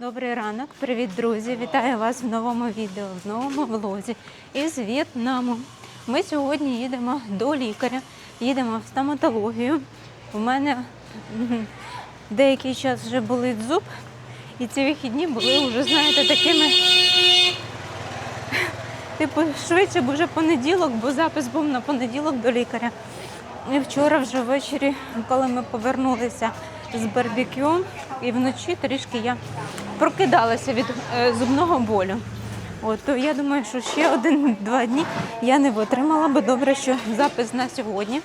Добрий ранок, привіт, друзі! Вітаю вас в новому відео, в новому влозі із В'єтнаму. Ми сьогодні їдемо до лікаря, їдемо в стоматологію. У мене деякий час вже болить зуб, і ці вихідні були вже, знаєте, такими. Типу, швидше б вже понеділок, бо запис був на понеділок до лікаря. І вчора вже ввечері, коли ми повернулися з барбекю, і вночі трішки я прокидалася від е, зубного болю. От, то я думаю, що ще один-два дні я не витримала, бо добре, що запис на сьогодні.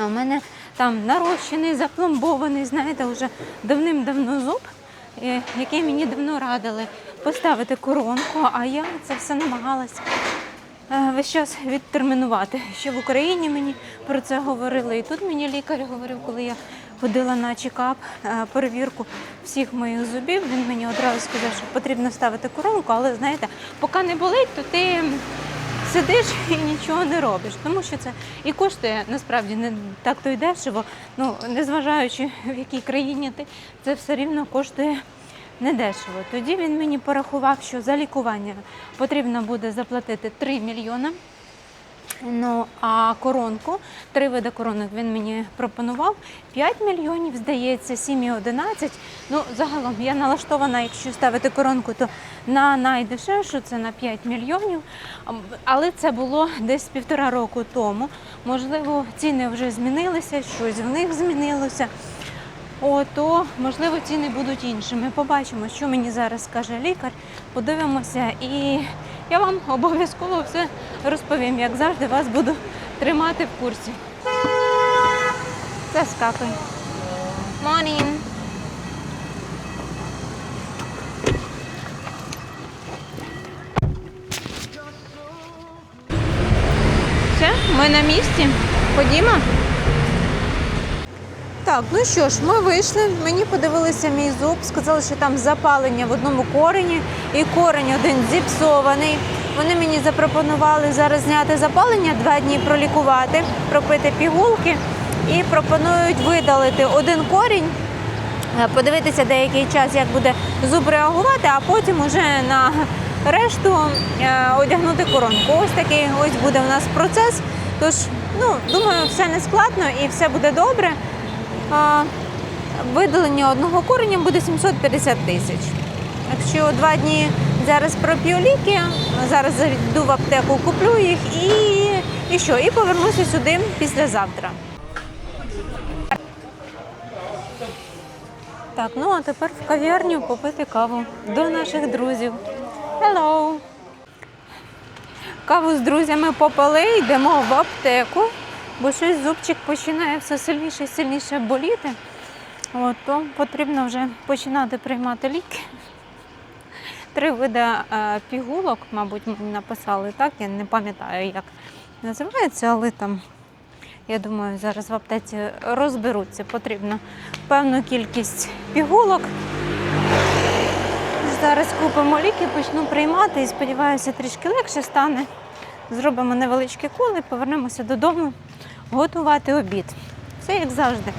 А в мене там нарощений, запломбований, знаєте, вже давним-давно зуб, е, який мені давно радили поставити коронку, а я це все намагалась е, весь час відтермінувати. Ще в Україні мені про це говорили. І тут мені лікар говорив, коли я ходила на чекап, е, перевірку всіх моїх зубів. Він мені одразу сказав, що потрібно ставити коронку, але знаєте, поки не болить, то ти сидиш і нічого не робиш. Тому що це і коштує насправді не так то й дешево. Ну, незважаючи в якій країні ти, це все рівно коштує недешево. Тоді він мені порахував, що за лікування потрібно буде заплатити 3 мільйони. Ну, а коронку, три види коронок він мені пропонував. 5 мільйонів, здається, 7,11. Ну, загалом я налаштована, якщо ставити коронку, то на найдешевшу це на 5 мільйонів. Але це було десь півтора року тому. Можливо, ціни вже змінилися, щось в них змінилося. О, то можливо ціни будуть іншими. Побачимо, що мені зараз скаже лікар. Подивимося, і я вам обов'язково все розповім. Як завжди, вас буду тримати в курсі. Це скакай. Morning. Все, ми на місці. Ходімо. Так, ну що ж, ми вийшли. Мені подивилися мій зуб, сказали, що там запалення в одному корені, і корень один зіпсований. Вони мені запропонували зараз зняти запалення, два дні пролікувати, пропити пігулки і пропонують видалити один корінь, е, подивитися деякий час, як буде зуб реагувати, а потім уже на решту е, одягнути коронку. Ось такий ось буде у нас процес. Тож, ну, думаю, все не складно і все буде добре. Видалення одного кореня буде 750 тисяч. Якщо два дні зараз проп'ю ліки, зараз зайду в аптеку, куплю їх і, і що? І повернуся сюди післязавтра. Так, ну а тепер в кав'ярню попити каву до наших друзів. Hello! Каву з друзями попили, йдемо в аптеку, бо щось зубчик починає все сильніше і сильніше боліти. От, то потрібно вже починати приймати ліки. Три види е, пігулок, мабуть, написали так. Я не пам'ятаю, як називається, але там, я думаю, зараз в аптеці розберуться. Потрібно певну кількість пігулок. Зараз купимо ліки, почну приймати і сподіваюся, трішки легше стане. Зробимо невеличкі коли, повернемося додому готувати обід. Все як завжди.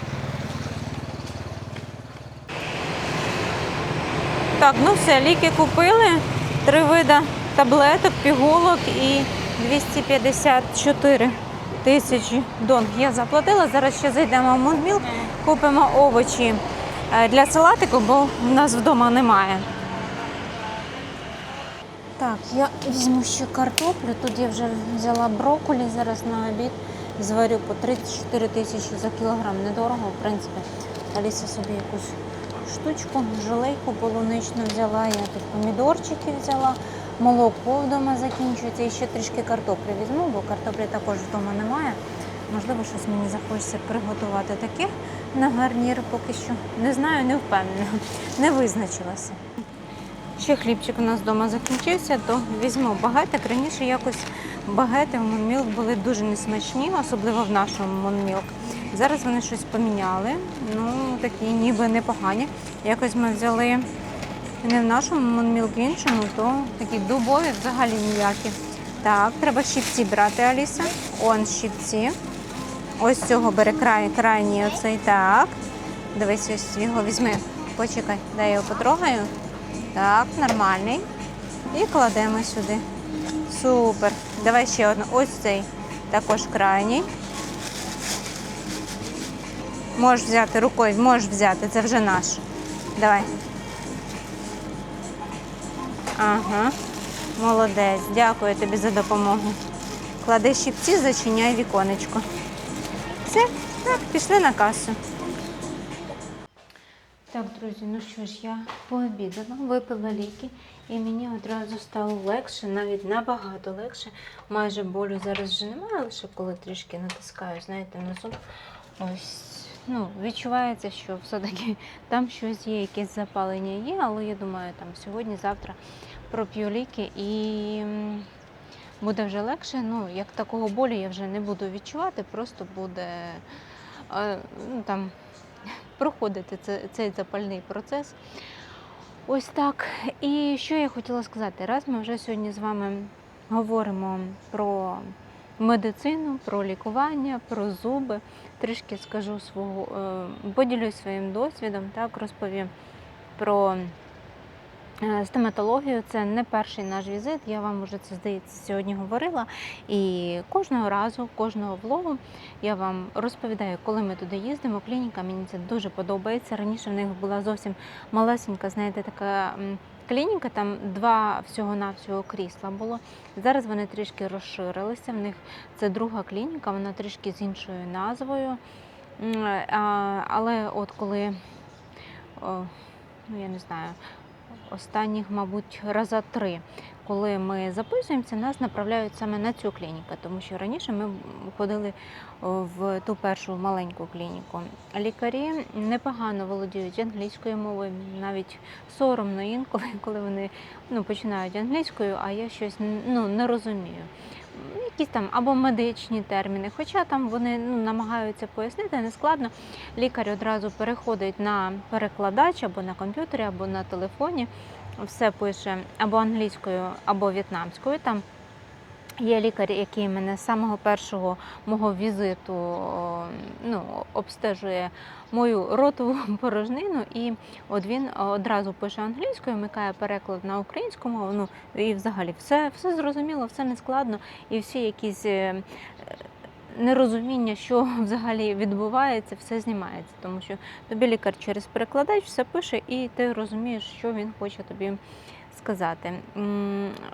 Так, ну все, ліки купили. Три вида таблеток, пігулок і 254 тисячі донг. Я заплатила. Зараз ще зайдемо в Мунміл, купимо овочі е, для салатику, бо в нас вдома немає. Так, я візьму ще картоплю. Тут я вже взяла брокколі зараз на обід. Зварю по 34 тисячі за кілограм. Недорого, в принципі. Аліса собі якусь штучку, желейку полуничну взяла. Я тут помідорчики взяла, молоко вдома закінчується. І ще трішки картоплі візьму, бо картоплі також вдома немає. Можливо, щось мені захочеться приготувати таке на гарнір поки що. Не знаю, не впевнена, не визначилася. Ще хлібчик у нас вдома закінчився, то візьму багетик. Раніше якось багети в Монмілк були дуже несмачні, особливо в нашому Монмілк. Зараз вони щось поміняли, ну такі ніби непогані. Якось ми взяли не в нашому Монмілк, іншому, то такі дубові взагалі ніякі. Так, треба щипці брати, Аліса. Он щипці. Ось цього бери край, крайній оцей так. Дивись, ось його візьми. Почекай, дай я його потрогаю. Так, нормальний. І кладемо сюди. Супер. Давай ще одну. Ось цей також крайній. Можеш взяти рукою, можеш взяти, це вже наш. Давай. Ага. Молодець. Дякую тобі за допомогу. Клади щипці, зачиняй віконечко. Все, так, пішли на касу. Так, друзі, ну що ж, я пообідала, випила ліки, і мені одразу стало легше, навіть набагато легше. Майже болю зараз вже немає, лише коли трішки натискаю, знаєте, на зуб. Ось, ну, відчувається, що все-таки там щось є, якесь запалення є, але я думаю, там сьогодні-завтра проп'ю ліки і буде вже легше. Ну, як такого болю я вже не буду відчувати, просто буде е, ну, там проходити цей запальний процес. Ось так. І що я хотіла сказати? Раз ми вже сьогодні з вами говоримо про медицину, про лікування, про зуби. Трішки скажу свого, е, поділюсь своїм досвідом, так розповім про стоматологію. Це не перший наш візит. Я вам вже це здається сьогодні говорила. І кожного разу, кожного влогу я вам розповідаю, коли ми туди їздимо. Клініка мені це дуже подобається. Раніше в них була зовсім малесенька, знаєте, така. Клініка там два всього-навсього крісла було. Зараз вони трішки розширилися. В них це друга клініка, вона трішки з іншою назвою. Але от коли, ну я не знаю, останніх, мабуть, раза три, коли ми записуємося, нас направляють саме на цю клініку, тому що раніше ми ходили в ту першу маленьку клініку. Лікарі непогано володіють англійською мовою, навіть соромно інколи, коли вони ну, починають англійською, а я щось ну, не розумію. Якісь там або медичні терміни, хоча там вони ну, намагаються пояснити нескладно. Лікар одразу переходить на перекладач або на комп'ютері, або на телефоні. Все пише або англійською, або в'єтнамською. Там Є лікар, який мене з самого першого мого візиту ну, обстежує мою ротову порожнину, і от він одразу пише англійською, вмикає переклад на українську мову. Ну і взагалі все, все зрозуміло, все нескладно, і всі якісь е, нерозуміння, що взагалі відбувається, все знімається, тому що тобі лікар через перекладач все пише, і ти розумієш, що він хоче тобі сказати.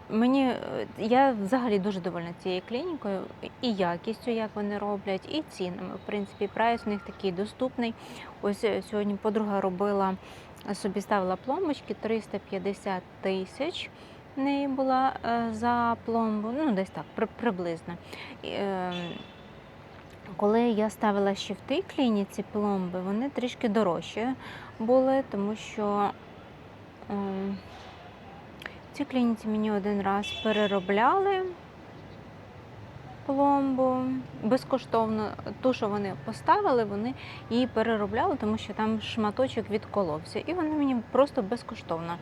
Мені е, я взагалі дуже довольна цією клінікою і якістю, як вони роблять, і цінами. В принципі, прайс у них такий доступний. Ось е, сьогодні подруга робила собі ставила пломбочки 350 тисяч. В неї була е, за пломбу, ну десь так, при- приблизно. Е, Коли я ставила ще в тій клініці пломби, вони трішки дорожчі були, тому що е, в цій клініці мені один раз переробляли пломбу безкоштовно. Ту, що вони поставили, вони її переробляли, тому що там шматочок відколовся. І вони мені просто безкоштовно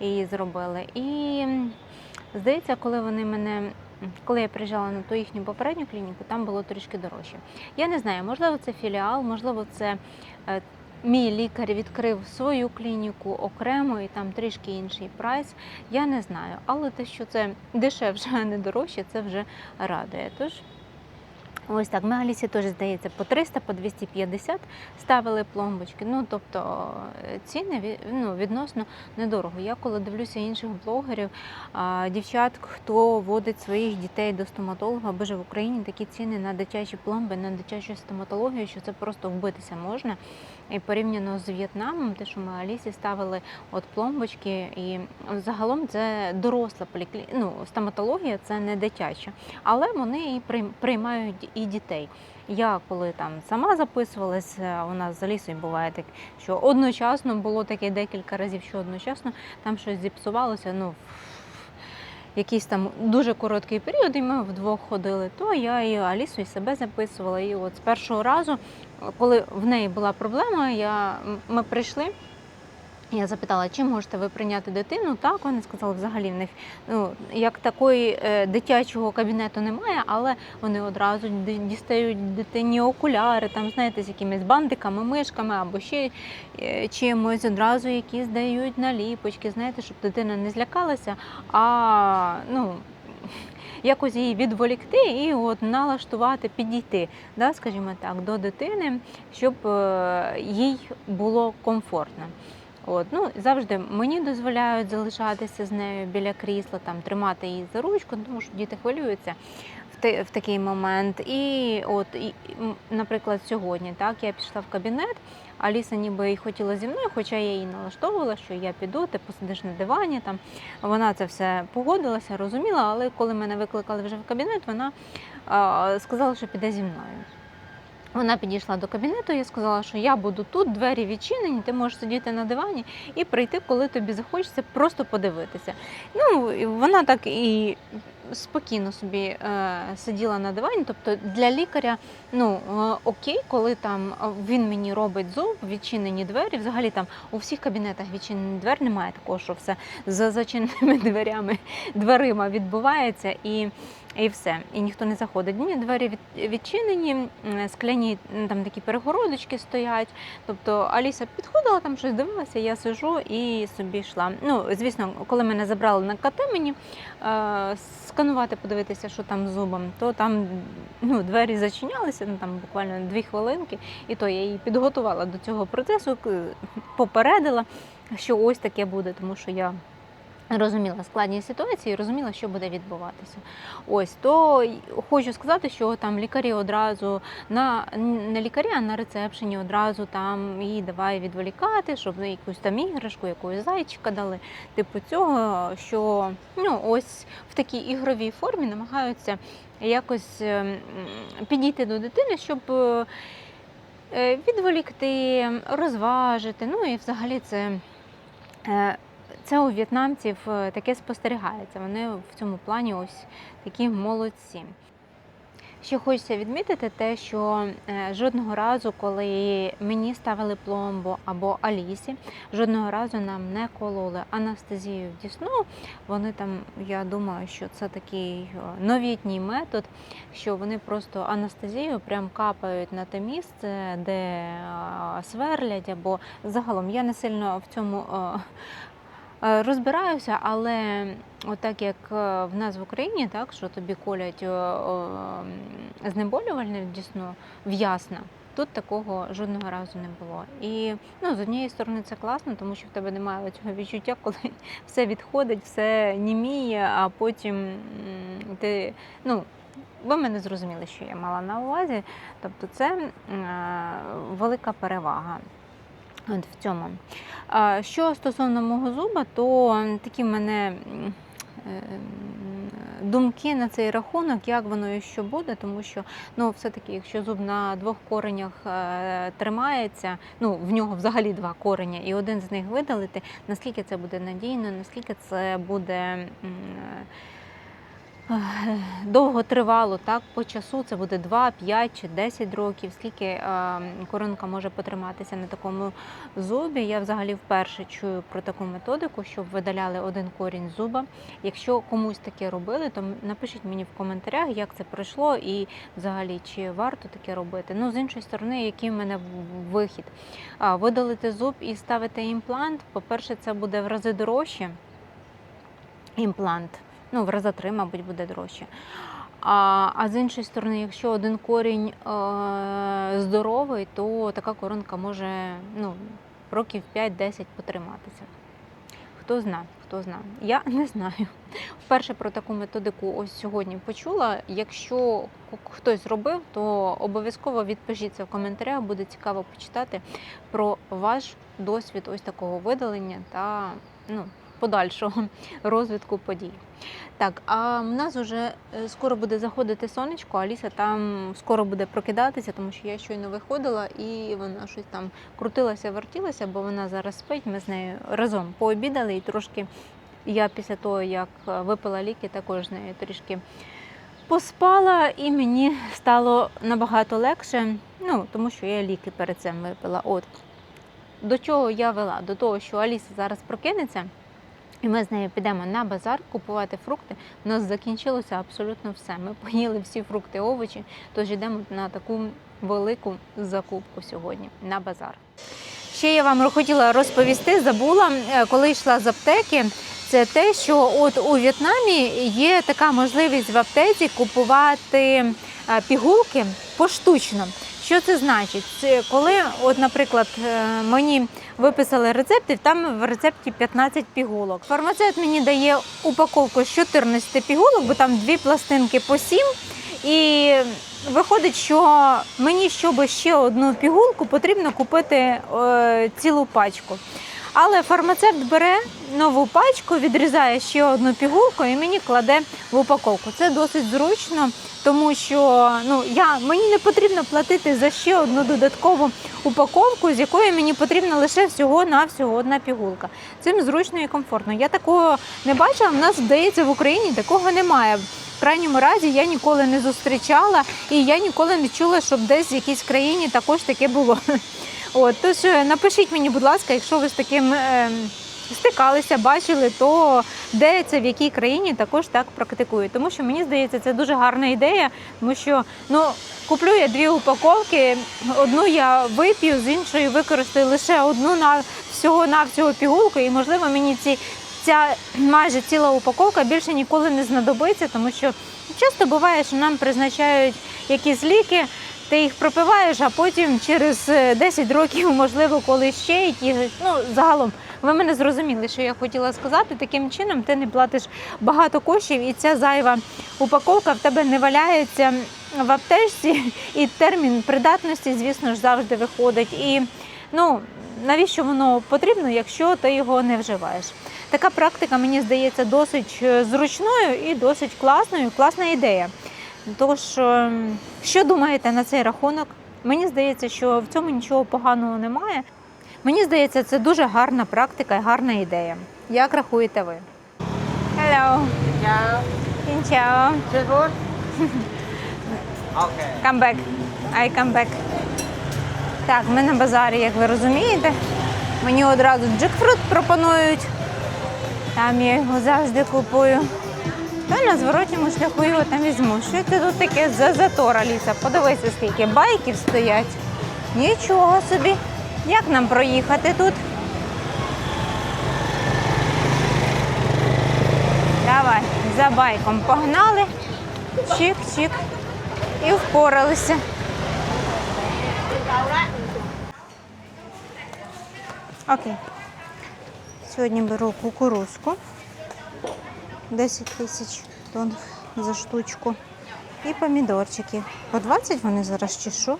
її зробили. І здається, коли вони мене. Коли я приїжджала на ту їхню попередню клініку, там було трішки дорожче. Я не знаю, можливо, це філіал, можливо, це е, мій лікар відкрив свою клініку окремо і там трішки інший прайс. Я не знаю. Але те, що це дешевше, а не дорожче, це вже радує. Тож ось так. Ми Алісі теж здається по 300, по 250 ставили пломбочки. Ну тобто е, ціни ну, відносно недорого. Я коли дивлюся інших блогерів, дівчат, хто водить своїх дітей до стоматолога, боже в Україні такі ціни на дитячі пломби, на дитячу стоматологію, що це просто вбитися можна. І порівняно з В'єтнамом, те, що ми Алісі ставили от пломбочки, і загалом це доросла поліклі... ну, стоматологія, це не дитяча, але вони і прийм- приймають і дітей. Я коли там сама записувалась, е, у нас з Алісою буває так, що одночасно було таке декілька разів, що одночасно там щось зіпсувалося. Ну, якийсь там дуже короткий період, і ми вдвох ходили, то я і Алісу і себе записувала. І от з першого разу, коли в неї була проблема, я, ми прийшли. Я запитала, чи можете ви прийняти дитину? Так, вони сказали, взагалі в них ну, як такої е, дитячого кабінету немає, але вони одразу дістають дитині окуляри, там, знаєте, з якимись бандиками, мишками або ще е, чимось, одразу якісь дають наліпочки, знаєте, щоб дитина не злякалася, а ну. Якось її відволікти і от налаштувати, підійти, да, скажімо так, до дитини, щоб е, їй було комфортно. От, ну, завжди мені дозволяють залишатися з нею біля крісла, там, тримати її за ручку, тому що діти хвилюються в, такий момент. І от, і, наприклад, сьогодні так, я пішла в кабінет, Аліса ніби і хотіла зі мною, хоча я її налаштовувала, що я піду, ти посидиш на дивані. Там. Вона це все погодилася, розуміла, але коли мене викликали вже в кабінет, вона а, сказала, що піде зі мною. Вона підійшла до кабінету і сказала, що я буду тут, двері відчинені, ти можеш сидіти на дивані і прийти, коли тобі захочеться, просто подивитися. Ну, вона так і спокійно собі е, сиділа на дивані. Тобто для лікаря ну, е, окей, коли там е, він мені робить зуб, відчинені двері. Взагалі там у всіх кабінетах відчинені двері, немає такого, що все за зачиненими дверями, дверима відбувається. І і все, і ніхто не заходить. Ні, двері відчинені, скляні там такі перегородочки стоять. Тобто Аліса підходила, там щось дивилася, я сижу і собі йшла. Ну, звісно, коли мене забрали на КТ мені е, сканувати, подивитися, що там з зубом, то там ну, двері зачинялися, ну там буквально дві хвилинки, і то я її підготувала до цього процесу, попередила, що ось таке буде, тому що я. Розуміла складність ситуації, розуміла, що буде відбуватися. Ось то хочу сказати, що там лікарі одразу на не лікарі, а на рецепшені одразу там її давай відволікати, щоб ну, якусь там іграшку, якогось зайчика дали. Типу цього, що ну ось в такій ігровій формі намагаються якось ем, підійти до дитини, щоб. е, Відволікти, розважити. Ну і взагалі це е, це у в'єтнамців е, таке спостерігається. Вони в цьому плані ось такі молодці. Ще хочеться відмітити те, що е, жодного разу, коли мені ставили пломбу або Алісі, жодного разу нам не кололи анестезію в дісну. Вони там, я думаю, що це такий е, новітній метод, що вони просто анестезію прям капають на те місце, де сверлять, або загалом я не сильно в цьому. Е, Розбираюся, але отак як е, в нас в Україні, так що тобі колять е, знеболювальне в дісну в'ясна. Тут такого жодного разу не було. І ну, з однієї сторони це класно, тому що в тебе немає цього відчуття, коли все відходить, все німіє, а потім ти. ну, ви мене зрозуміли, що я мала на увазі. Тобто це велика перевага. От в цьому. Що стосовно мого зуба, то такі в мене е, думки на цей рахунок, як воно і що буде, тому що ну, все-таки, якщо зуб на двох коренях е, тримається, ну в нього взагалі два кореня, і один з них видалити, наскільки це буде надійно, наскільки це буде. Довго тривало, так, по часу це буде 2, 5 чи 10 років, скільки е, коронка може потриматися на такому зубі. Я взагалі вперше чую про таку методику, щоб видаляли один корінь зуба. Якщо комусь таке робили, то напишіть мені в коментарях, як це пройшло і взагалі чи варто таке робити. Ну, з іншої сторони, який в мене вихід. Видалити зуб і ставити імплант. По-перше, це буде в рази дорожче. Імплант. Ну, в рази три, мабуть, буде дорожче. А, а з іншої сторони, якщо один корінь е, здоровий, то така коронка може ну, років 5-10 потриматися. Хто зна, хто зна. Я не знаю. Вперше про таку методику ось сьогодні почула. Якщо хтось робив, то обов'язково відпишіться в коментарях, буде цікаво почитати про ваш досвід ось такого видалення та ну, подальшого розвитку подій. Так, а в нас вже е, скоро буде заходити сонечко, Аліса там скоро буде прокидатися, тому що я щойно виходила і вона щось там крутилася, вертілася, бо вона зараз спить. Ми з нею разом пообідали і трошки я після того, як е, випила ліки, також з нею трішки поспала, і мені стало набагато легше, ну тому що я ліки перед цим випила. От. до чого я вела? До того, що Аліса зараз прокинеться. І ми з нею підемо на базар купувати фрукти. У нас закінчилося абсолютно все. Ми поїли всі фрукти, овочі, тож йдемо на таку велику закупку сьогодні на базар. Ще я вам хотіла розповісти, забула, е, коли йшла з аптеки. Це те, що от у В'єтнамі є така можливість в аптеці купувати е, пігулки поштучно. Що це значить? Коли, от, наприклад, е, мені виписали рецепти, там в рецепті 15 пігулок. Фармацевт мені дає упаковку з 14 пігулок, бо там дві пластинки по 7. І виходить, що мені, щоб ще одну пігулку, потрібно купити е, цілу пачку. Але фармацевт бере нову пачку, відрізає ще одну пігулку і мені кладе в упаковку. Це досить зручно, тому що ну, я, мені не потрібно платити за ще одну додаткову упаковку, з якої мені потрібна лише всього-навсього одна пігулка. Цим зручно і комфортно. Я такого не бачила. В нас здається в Україні такого немає. В крайньому разі я ніколи не зустрічала, і я ніколи не чула, щоб десь в якійсь країні також таке було. От, тож е, напишіть мені, будь ласка, якщо ви з таким е, стикалися, бачили, то де це в якій країні також так практикують. Тому що мені здається, це дуже гарна ідея, тому що ну. Куплю я дві упаковки, одну я вип'ю, з іншої використаю лише одну на всього навсього пігулку, і можливо мені ці ця майже ціла упаковка більше ніколи не знадобиться, тому що часто буває, що нам призначають якісь ліки, ти їх пропиваєш, а потім через е, 10 років, можливо, коли ще і ті, ну загалом. Ви мене зрозуміли, що я хотіла сказати. Таким чином ти не платиш багато коштів, і ця зайва упаковка в тебе не валяється в аптечці, і термін придатності, звісно ж, завжди виходить. І ну навіщо воно потрібно, якщо ти його не вживаєш? Така практика, мені здається, досить е, зручною і досить класною. Класна ідея. Тож, е, що думаєте на цей рахунок? Мені здається, що в цьому нічого поганого немає. Mені здається, це дуже гарна практика і гарна ідея. Як рахуєте ви? Hello. Ciao. Okay. Come back. I come back. Так, ми на базарі, як ви розумієте. Мені одразу джекфрут пропонують. Там я його завжди купую. Та на зворотньому шляху його там візьму. Що це тут таке за затор, Аліса? Подивися, скільки байків стоять. Нічого собі. Як нам проїхати тут? Давай, за байком погнали. Чик-чик. І впоралися. Окей. Сьогодні беру кукурузку. 10 тисяч тонн за штучку. І помідорчики. По 20 вони зараз що?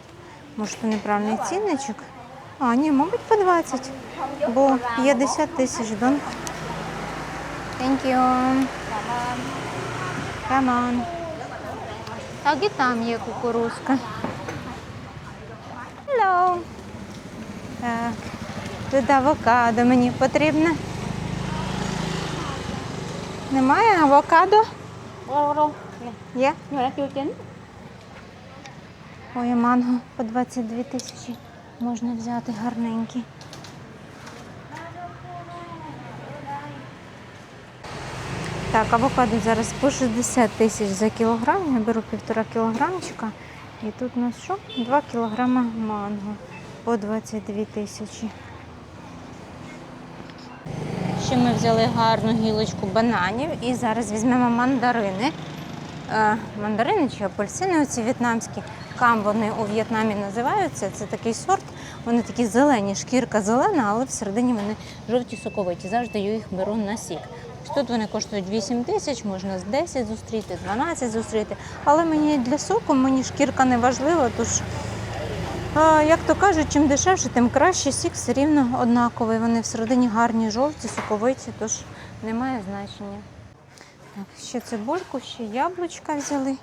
Може, то неправильний цінничок? А, ні, мабуть, по 20. Бо 50 тисяч дон. Thank you. Come on. Так і там є кукурузка. Hello. Так. Тут авокадо мені потрібне. Немає авокадо? Є? Ой, манго по 22 тисячі можна взяти гарненький. Так, авокадо зараз по 60 тисяч за кілограм. Я беру півтора кілограмчика. І тут у нас що? 2 кілограма манго по 22 тисячі. Ще ми взяли гарну гілочку бананів і зараз візьмемо мандарини. Е, мандарини чи апельсини, оці в'єтнамські. Кам вони у В'єтнамі називаються. Це такий сорт. Вони такі зелені, шкірка зелена, але всередині вони жовті соковиті. Завжди я їх беру на сік. Тут вони коштують 8 тисяч, можна з 10 зустріти, 12 зустріти. Але мені для соку мені шкірка не важлива, тож, як то кажуть, чим дешевше, тим краще. Сік все рівно однаковий. Вони всередині гарні, жовті, соковиті, тож немає значення. Так, ще цибульку, ще яблучка взяли.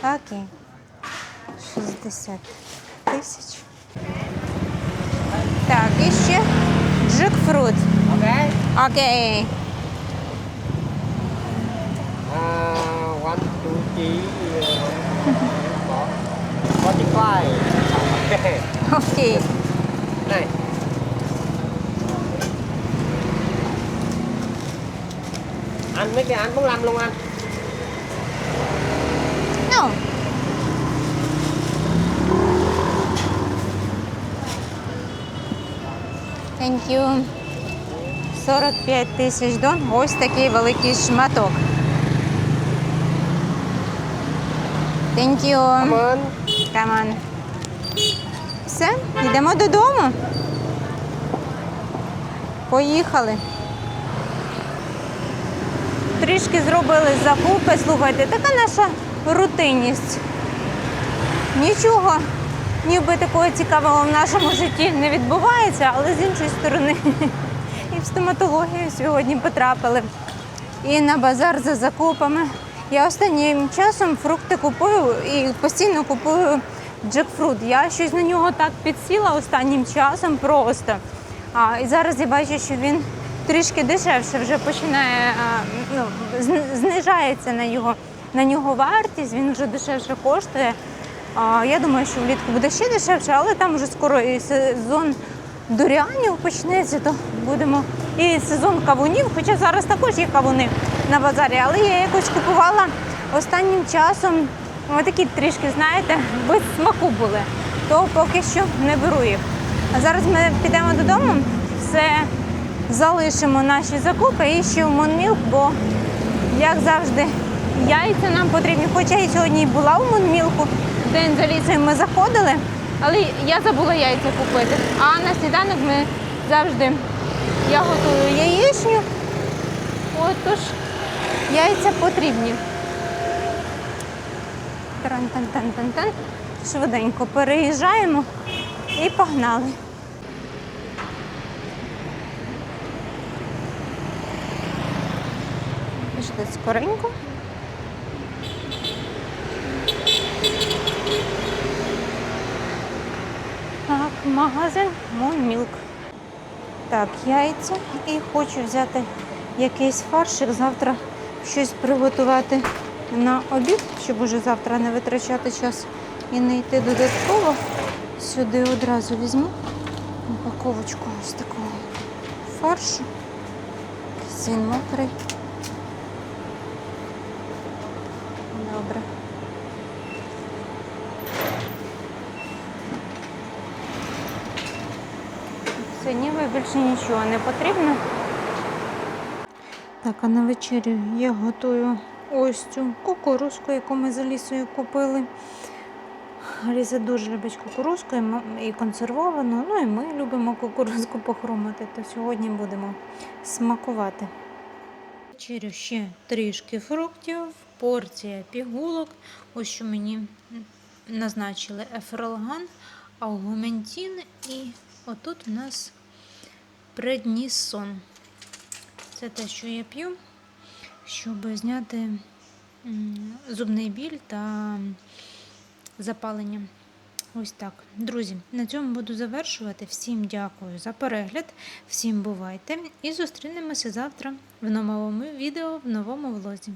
Окей. 60 тисяч. Так, і ще джекфрут. Окей. Uh, one, two, three, uh, four, forty-five. Okay. Окей. Này. Ăn mấy cái ăn 45 luôn anh. No. Thank you. 45 тисяч дон. Ось такий великий шматок. Thank you. Cảm ơn. Come on. Все, йдемо додому. Поїхали. Трішки зробили закупи. Слухайте, така наша рутинність. Нічого, ніби такого цікавого в нашому житті не відбувається, але з іншої сторони і в стоматологію сьогодні потрапили. І на базар за закупами. Я останнім часом фрукти купую і постійно купую джекфрут. Я щось на нього так підсіла останнім часом просто. А, і зараз я бачу, що він трішки дешевше вже починає, а, ну, знижається на його, на нього вартість, він вже дешевше коштує. А, я думаю, що влітку буде ще дешевше, але там вже скоро і сезон дуріанів почнеться, то будемо. І сезон кавунів, хоча зараз також є кавуни на базарі, але я якось купувала останнім часом такі трішки, знаєте, без смаку були, то поки що не беру їх. А зараз ми підемо додому, все залишимо наші закупи і ще в Монмілк, бо як завжди, яйця нам потрібні. Хоча я сьогодні і була у Монмілку, день за лісою ми заходили, але я забула яйця купити. А на сніданок ми завжди я готую яєчню. Отож, яйця потрібні. Тран-тан-тан-тан-тан. Швиденько переїжджаємо і погнали. Пішли скоренько. Так, магазин Мой Мілк. Так, яйця і хочу взяти якийсь фаршик, завтра щось приготувати на обід, щоб уже завтра не витрачати час і не йти додатково. Сюди одразу візьму упаковочку ось такого фаршу. Він мокрий. Добре. Все, ніби більше нічого не потрібно. Так, а на вечерю я готую ось цю кукурузку, яку ми за лісою купили. Ліза дуже любить кукурузку і консервовану. Ну і ми любимо кукурузку похрумати, то сьогодні будемо смакувати. Вечерю ще трішки фруктів, порція пігулок. Ось що мені назначили ефралган, аугументін і отут у нас преднісон. Це те, що я п'ю, щоб зняти зубний біль та запалення. Ось так. Друзі, на цьому буду завершувати. Всім дякую за перегляд, всім бувайте і зустрінемося завтра в новому відео, в новому влозі.